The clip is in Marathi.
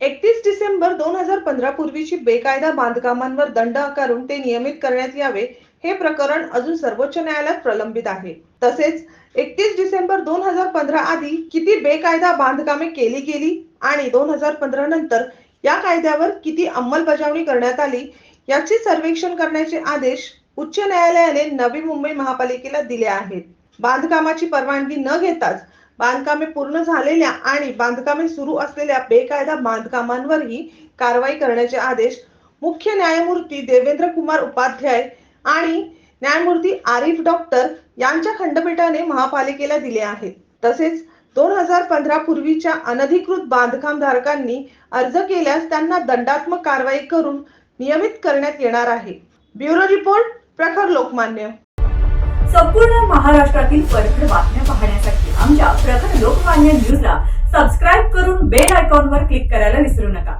एकतीस डिसेंबर दोन हजार पंधरा पूर्वीची बेकायदा बांधकामांवर दंड आकारून ते नियमित करण्यात यावे हे प्रकरण अजून सर्वोच्च न्यायालयात प्रलंबित आहे. तसेच एकतीस डिसेंबर दोन हजार पंधरा आधी किती बेकायदा बांधकामे केली गेली आणि दोन हजार पंधरा नंतर या कायद्यावर किती अंमलबजावणी करण्यात आली याचे सर्वेक्षण करण्याचे आदेश उच्च न्यायालयाने नवी मुंबई महापालिकेला दिले आहेत. बांधकामाची परवानगी न घेताच बांधकामे पूर्ण झालेल्या आणि बांधकामे सुरू असलेल्या बेकायदा बांधकामांवरही कारवाई करण्याचे आदेश मुख्य न्यायमूर्ती देवेंद्र कुमार उपाध्याय आणि न्यायमूर्ती आरिफ डॉक्टर यांच्या खंडपीठाने महापालिकेला दिले आहेत. तसेच दोन हजार पंधरा पूर्वीच्या अनधिकृत बांधकाम धारकांनी अर्ज केल्यास त्यांना दंडात्मक कारवाई करून नियमित करण्यात येणार आहे. ब्युरो रिपोर्ट प्रखर लोकमान्य. संपूर्ण महाराष्ट्रातील परखड बातम्या आमच्या प्रखर लोकमान्य न्यूजला सबस्क्राईब करून बेल आयकॉनवर क्लिक करायला विसरू नका.